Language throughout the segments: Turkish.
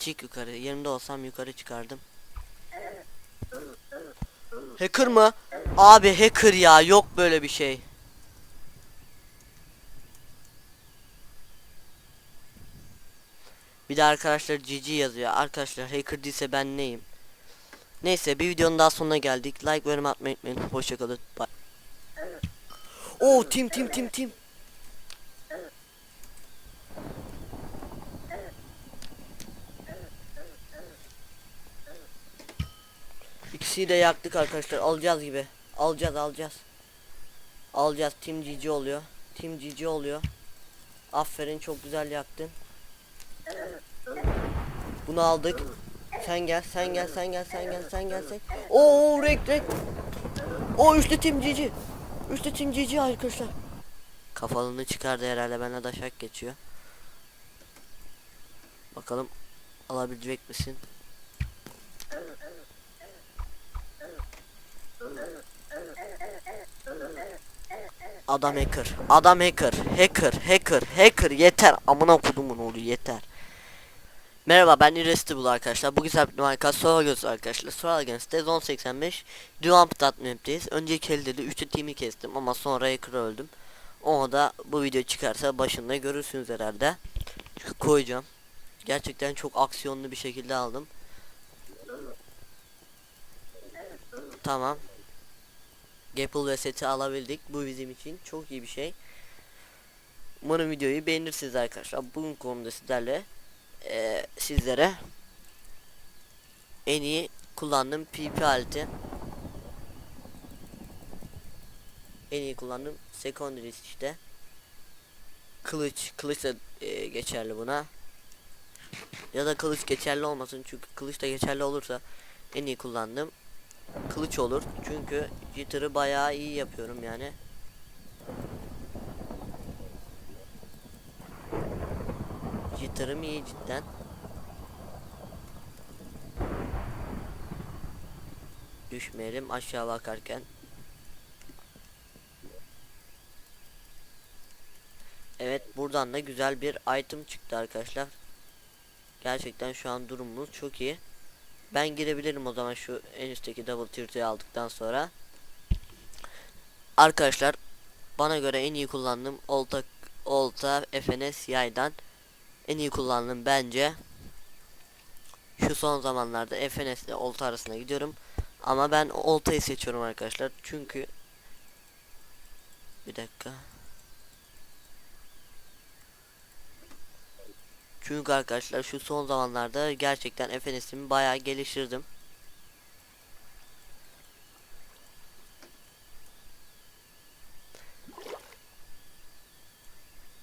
Çık yukarı. Yerinde olsam yukarı çıkardım. Hacker mı? Abi hacker ya yok böyle bir şey. Bir de arkadaşlar GG yazıyor. Arkadaşlar hacker değilse ben neyim? Neyse bir videonun daha sonuna geldik. Like ve yorum atmayı unutmayın. Hoşçakalın. Bye. Oo tim tim tim tim. İkisini de yaktık arkadaşlar. Alacağız gibi. Alacağız alacağız. Alacağız. Tim GG oluyor. Tim GG oluyor. Aferin çok güzel yaktın. Bunu aldık. Sen gel, sen gel, sen gel, sen gel, sen gel, sen. Oo, rek rek. O üçlü tim cici. Üçlü tim cici arkadaşlar. Kafalını çıkardı herhalde bana da şak geçiyor. Bakalım alabilecek misin? Adam hacker. Adam hacker. Hacker. Hacker. Hacker. Yeter. Amına kodumun oğlu yeter. Merhaba ben Irresistible arkadaşlar. Bugün sabit marka Sora Göz arkadaşlar. Sora Göz sezon 85. Duamped atmayıptayız. Önceki elde de 3'te team'i kestim ama sonra hacker öldüm. Onu da bu video çıkarsa başında görürsünüz herhalde. Koyacağım. Gerçekten çok aksiyonlu bir şekilde aldım. Tamam. Gapple ve seti alabildik. Bu bizim için çok iyi bir şey. Umarım videoyu beğenirsiniz arkadaşlar. Bugün konuda sizlerle eee, sizlere en iyi kullandığım PP aleti en iyi kullandığım secondary işte kılıç kılıç da eee, geçerli buna ya da kılıç geçerli olmasın çünkü kılıç da geçerli olursa en iyi kullandığım kılıç olur. Çünkü jitter'ı bayağı iyi yapıyorum yani. Jitter'ım iyi cidden. Düşmeyelim aşağı bakarken. Evet buradan da güzel bir item çıktı arkadaşlar. Gerçekten şu an durumumuz çok iyi ben girebilirim o zaman şu en üstteki double tirt'i aldıktan sonra. Arkadaşlar bana göre en iyi kullandığım olta olta FNS yaydan en iyi kullandığım bence şu son zamanlarda FNS ile olta arasında gidiyorum. Ama ben oltayı seçiyorum arkadaşlar. Çünkü bir dakika Çünkü arkadaşlar şu son zamanlarda gerçekten FNS'imi bayağı geliştirdim.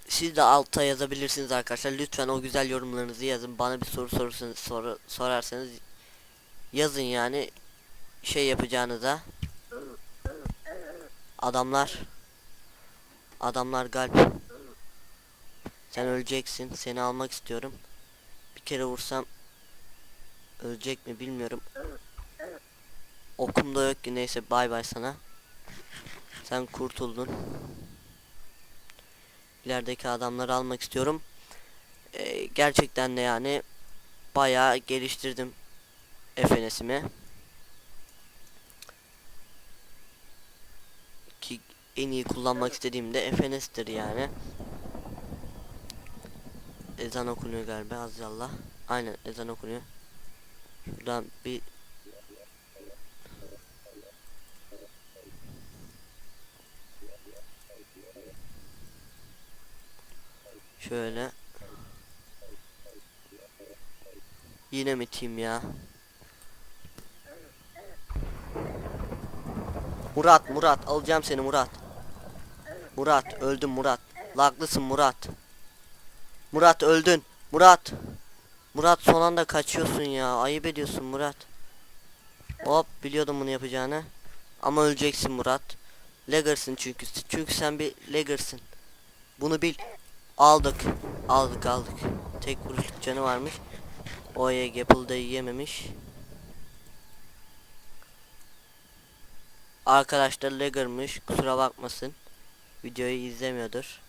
Siz de alta yazabilirsiniz arkadaşlar. Lütfen o güzel yorumlarınızı yazın. Bana bir soru sorursanız soru sorarsanız yazın yani şey yapacağınıza. Adamlar Adamlar galp sen öleceksin. Seni almak istiyorum. Bir kere vursam ölecek mi bilmiyorum. Okum da yok ki neyse bay bay sana. Sen kurtuldun. İlerideki adamları almak istiyorum. Ee, gerçekten de yani bayağı geliştirdim FNS'imi. Ki en iyi kullanmak istediğimde FNS'tir yani ezan okunuyor galiba azallah. Aynen ezan okunuyor. Şuradan bir Şöyle Yine mi team ya? Murat Murat alacağım seni Murat. Murat öldüm Murat. Laglısın Murat. Murat öldün. Murat. Murat son anda kaçıyorsun ya. Ayıp ediyorsun Murat. Hop biliyordum bunu yapacağını. Ama öleceksin Murat. Laggers'ın çünkü. Çünkü sen bir Laggers'ın. Bunu bil. Aldık. Aldık aldık. Tek vuruşluk canı varmış. Oya Gapple da yiyememiş. Arkadaşlar Lagger'mış. Kusura bakmasın. Videoyu izlemiyordur.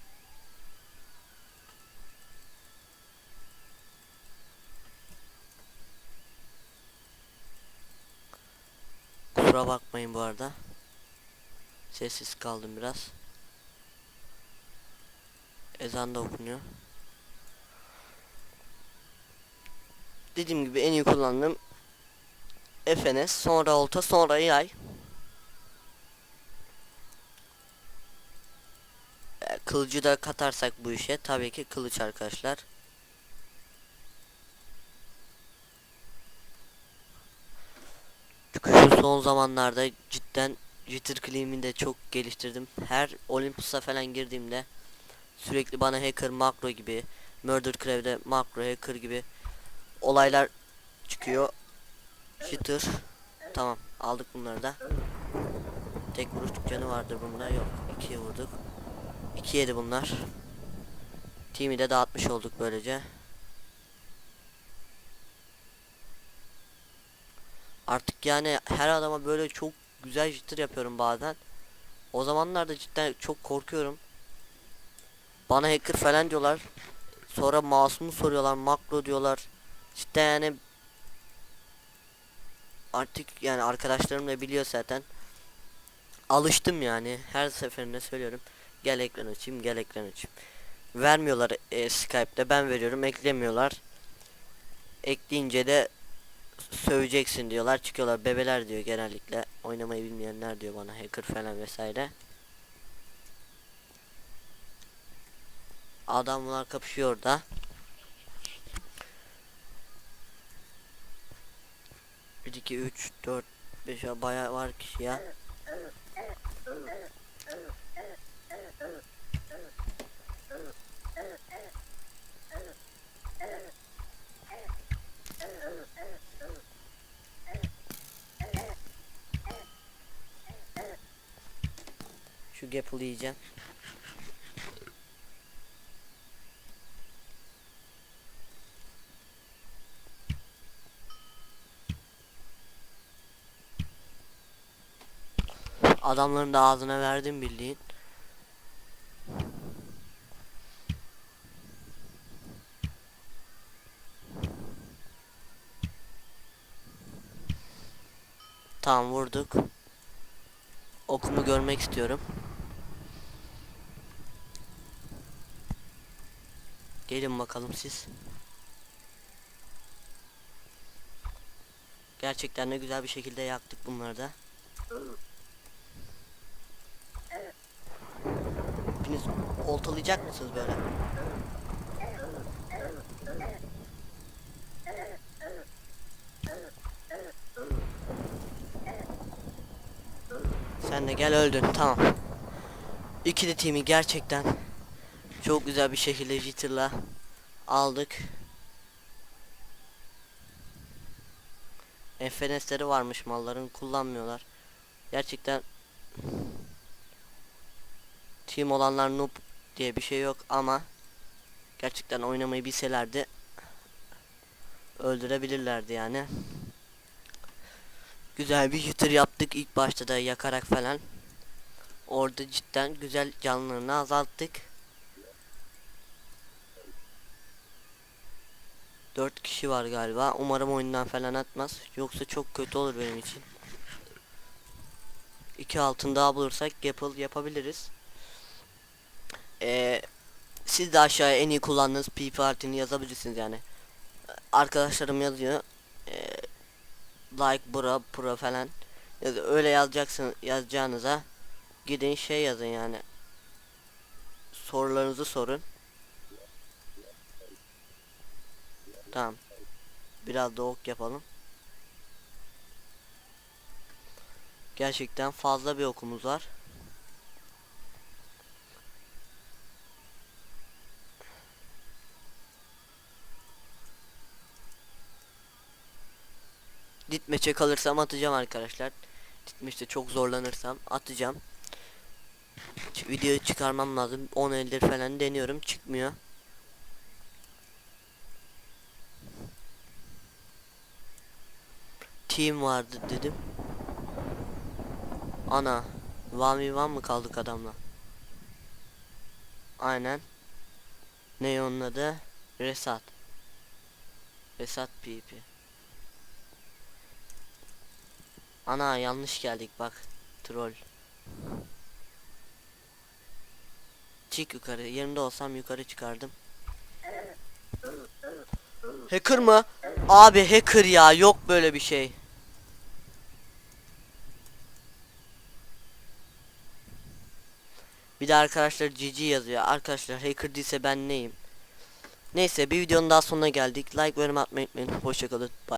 Kusura bakmayın bu arada. Sessiz kaldım biraz. Ezan da okunuyor. Dediğim gibi en iyi kullandığım FNS, sonra olta, sonra yay. E, Kılıcı da katarsak bu işe tabii ki kılıç arkadaşlar. Çünkü şu son zamanlarda cidden jitter clean'imi de çok geliştirdim. Her Olympus'a falan girdiğimde sürekli bana hacker makro gibi, murder crew'de makro hacker gibi olaylar çıkıyor. Jitter. Tamam aldık bunları da. Tek vuruşluk canı vardır bunda yok. İkiye vurduk. 2 yedi bunlar. Team'i de dağıtmış olduk böylece. Artık yani her adama böyle çok güzel jitter yapıyorum bazen. O zamanlarda cidden çok korkuyorum. Bana hacker falan diyorlar. Sonra masumu soruyorlar, makro diyorlar. Cidden yani artık yani arkadaşlarım da biliyor zaten. Alıştım yani. Her seferinde söylüyorum. Gel ekran açayım, gel ekran açayım. Vermiyorlar e, Skype'de ben veriyorum, eklemiyorlar. Ekleyince de söveceksin diyorlar. Çıkıyorlar bebeler diyor genellikle. Oynamayı bilmeyenler diyor bana hacker falan vesaire. Adamlar kapışıyor da. Bir iki üç dört beş bayağı var kişi ya. Şu gapple yiyeceğim. Adamların da ağzına verdim bildiğin. Tamam vurduk. Okumu görmek istiyorum. Gelin bakalım siz. Gerçekten ne güzel bir şekilde yaktık bunları da. Hepiniz oltalayacak mısınız böyle? Sen de gel öldün tamam. İkili timi gerçekten çok güzel bir şekilde jitter'la aldık. FNS'leri varmış malların kullanmıyorlar. Gerçekten team olanlar noob diye bir şey yok ama gerçekten oynamayı bilselerdi öldürebilirlerdi yani. Güzel bir jitter yaptık ilk başta da yakarak falan. Orada cidden güzel canlarını azalttık. 4 kişi var galiba. Umarım oyundan falan atmaz. Yoksa çok kötü olur benim için. İki altın daha bulursak Gapple yapabiliriz. Ee, siz de aşağıya en iyi kullandığınız PP artini yazabilirsiniz yani. Arkadaşlarım yazıyor. Ee, like bura pro falan. Öyle yazacaksın yazacağınıza gidin şey yazın yani. Sorularınızı sorun. Tamam. Biraz da ok yapalım. Gerçekten fazla bir okumuz var. Ditmeçe kalırsam atacağım arkadaşlar. Ditmeçte çok zorlanırsam atacağım. Videoyu çıkarmam lazım. 10 eldir falan deniyorum çıkmıyor. Team vardı dedim. Ana. One v one mı kaldık adamla? Aynen. Ne onun adı? Resat. Resat PP. Ana yanlış geldik bak. Troll. Çık yukarı. Yerimde olsam yukarı çıkardım. Hacker mı? Abi hacker ya yok böyle bir şey. Bir de arkadaşlar GG yazıyor. Arkadaşlar hacker değilse ben neyim? Neyse bir videonun daha sonuna geldik. Like ve yorum atmayı unutmayın. Hoşçakalın. Bye.